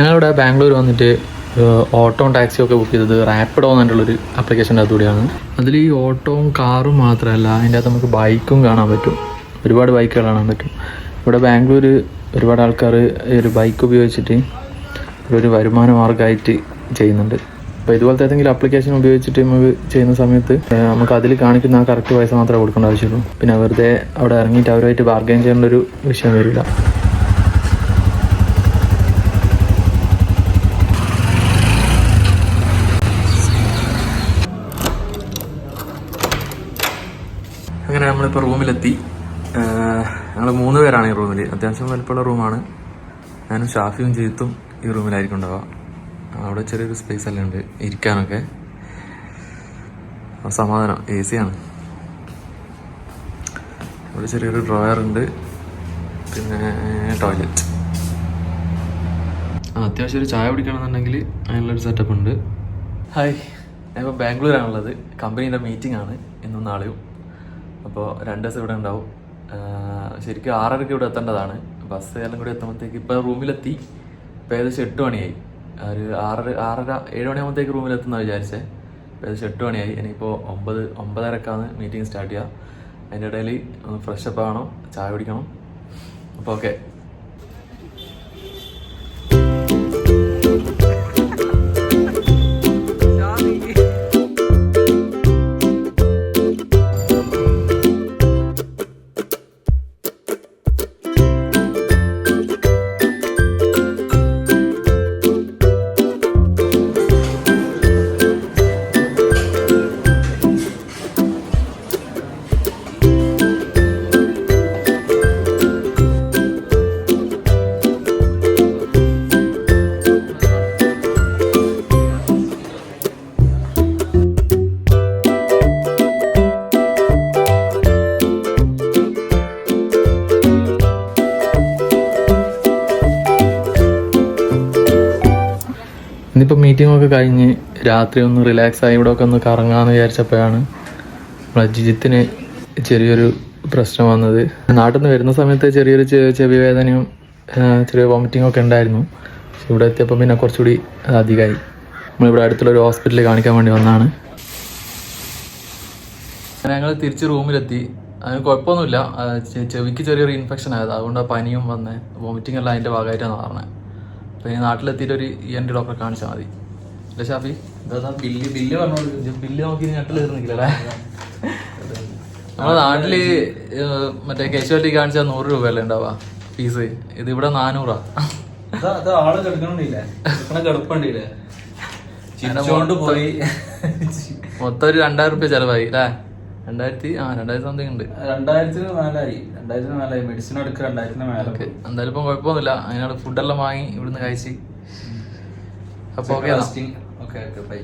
ഞങ്ങളിവിടെ ബാംഗ്ലൂർ വന്നിട്ട് ഓട്ടോയും ടാക്സിയും ഒക്കെ ബുക്ക് ചെയ്തത് റാപ്പിഡോ എന്നുള്ളൊരു ആപ്ലിക്കേഷന്റെ കൂടിയാണ്. അതിൽ ഈ ഓട്ടോവും കാറും മാത്രമല്ല അതിന്റെ അകത്ത് നമുക്ക് ബൈക്കും കാണാൻ പറ്റും. ഒരുപാട് ബൈക്കുകൾ കാണാൻ പറ്റും. ഇവിടെ ബാംഗ്ലൂർ ഒരുപാട് ആൾക്കാർ ഒരു ബൈക്ക് ഉപയോഗിച്ചിട്ട് ഒരു വരുമാന മാർഗമായിട്ട് ചെയ്യുന്നുണ്ട്. അപ്പോൾ ഇതുപോലത്തെ ഏതെങ്കിലും ആപ്ലിക്കേഷൻ ഉപയോഗിച്ചിട്ട് നമുക്ക് ചെയ്യുന്ന സമയത്ത് നമുക്ക് അതിൽ കാണിക്കുന്ന ആ കറക്റ്റ് പൈസ മാത്രമേ കൊടുക്കേണ്ട ആവശ്യമുള്ളൂ. പിന്നെ വെറുതെ അവിടെ ഇറങ്ങിയിട്ട് അവരുമായിട്ട് ബാർഗെയിൻ ചെയ്യേണ്ട ഒരു വിഷയം വരില്ല. അങ്ങനെ നമ്മളിപ്പോൾ റൂമിലെത്തി. ഞങ്ങൾ മൂന്ന് പേരാണ് ഈ റൂമിൽ അത്യാവശ്യം വലിപ്പമുള്ള റൂമാണ്. ഞാനും ഷാഫിയും ജീത്തും ഈ റൂമിലായിരിക്കും ഉണ്ടാവുക അവിടെ ചെറിയൊരു സ്പേസ് എല്ലാം ഉണ്ട്. ഇരിക്കാനൊക്കെ. സമാധാനം. എ സി ആണ്. ഇവിടെ ചെറിയൊരു ഡ്രോയർ ഉണ്ട്. പിന്നെ ടോയ്ലറ്റ് ആ അത്യാവശ്യം ഒരു ചായ കുടിക്കണമെന്നുണ്ടെങ്കിൽ അതിനുള്ളൊരു സെറ്റപ്പ് ഉണ്ട്. ഹായ് ഞാനിപ്പോൾ ബാംഗ്ലൂരാണുള്ളത്. കമ്പനീന്റെ മീറ്റിംഗ് ആണ്. ഇന്നും നാളെയും. അപ്പോൾ രണ്ട് ദിവസം ഇവിടെ ഉണ്ടാവും. ശരിക്കും ആറരയ്ക്ക് ഇവിടെ എത്തേണ്ടതാണ്. ബസ് എല്ലാം കൂടി എത്തുമ്പോഴത്തേക്ക് ഇപ്പോൾ റൂമിലെത്തി. ഇപ്പോൾ ഏകദേശം എട്ട് മണിയായി. ഒരു ആറര ആറര ഏഴ് മണിയാകുമ്പോഴത്തേക്ക് റൂമിലെത്തുന്ന വിചാരിച്ചേ. ഇപ്പോൾ ഏകദേശം എട്ട് മണിയായി. ഇനിയിപ്പോൾ ഒമ്പത് ഒമ്പതരക്കാണ് മീറ്റിംഗ് സ്റ്റാർട്ട് ചെയ്യുക. അതിന്റെ ഇടയിൽ ഒന്ന് ഫ്രഷപ്പ് ആവണം ചായ കുടിക്കണം. അപ്പോൾ ഓക്കെ. ഇന്നിപ്പോൾ മീറ്റിംഗ് ഒക്കെ കഴിഞ്ഞ് രാത്രി ഒന്ന് റിലാക്സ് ആയി ഇവിടെ ഒക്കെ ഒന്ന് കറങ്ങാമെന്ന് വിചാരിച്ചപ്പോഴാണ് നമ്മളെ ജിജിത്തിന് ചെറിയൊരു പ്രശ്നം വന്നത്. നാട്ടിൽ നിന്ന് വരുന്ന സമയത്ത് ചെറിയൊരു ചെവി വേദനയും ചെറിയ വോമിറ്റിംഗ് ഒക്കെ ഉണ്ടായിരുന്നു. ഇവിടെ എത്തിയപ്പോൾ പിന്നെ കുറച്ചുകൂടി അധികമായി. നമ്മളിവിടെ അടുത്തുള്ള ഒരു ഹോസ്പിറ്റലിൽ കാണിക്കാൻ വേണ്ടി വന്നതാണ് ഞങ്ങൾ തിരിച്ച് റൂമിലെത്തി. അതിന് കുഴപ്പമൊന്നുമില്ല. ചെവിക്ക് ചെറിയൊരു ഇൻഫെക്ഷൻ ആയത്. അതുകൊണ്ട് പനിയും വന്ന്. വോമിറ്റിംഗ് എല്ലാം അതിന്റെ ഭാഗമായിട്ടാണ് പറഞ്ഞത് അപ്പോൾ ഇനി നാട്ടിലെത്തിയിട്ട് ഒരു ഇ എന്റെ ഡോക്ടറെ കാണിച്ചാൽ മതി. അല്ലേ ഷാഫി? എന്താ ബില്ല് ബില്ല് പറഞ്ഞോളൂ ബില്ല് നോക്കി ഞട്ടിൽ തീർന്നിക്കില്ലല്ലേ നമ്മുടെ നാട്ടിൽ മറ്റേ കേശുവാലിറ്റി കാണിച്ചാൽ നൂറ് രൂപയല്ലേ ഉണ്ടാവുക ഫീസ്? ഇത് ഇവിടെ നാനൂറാ. ആൾ പോയി. മൊത്തം ഒരു രണ്ടായിരം റുപ്യ ചെലവായി അല്ലേ? രണ്ടായിരത്തി ആ രണ്ടായിരത്തി സംതിങ് ഉണ്ട്. രണ്ടായിരത്തിന് മേലായി രണ്ടായിരത്തിന് മേലായി മെഡിസിൻ എടുക്കുക രണ്ടായിരത്തിന് മേലെ ഓക്കെ. എന്തായാലും ഇപ്പം കുഴപ്പമൊന്നുമില്ല. അതിനോട് ഫുഡെല്ലാം വാങ്ങി ഇവിടുന്ന് കഴിച്ച്. അപ്പോൾ ഓക്കെ ഓക്കെ ഓക്കെ ബൈ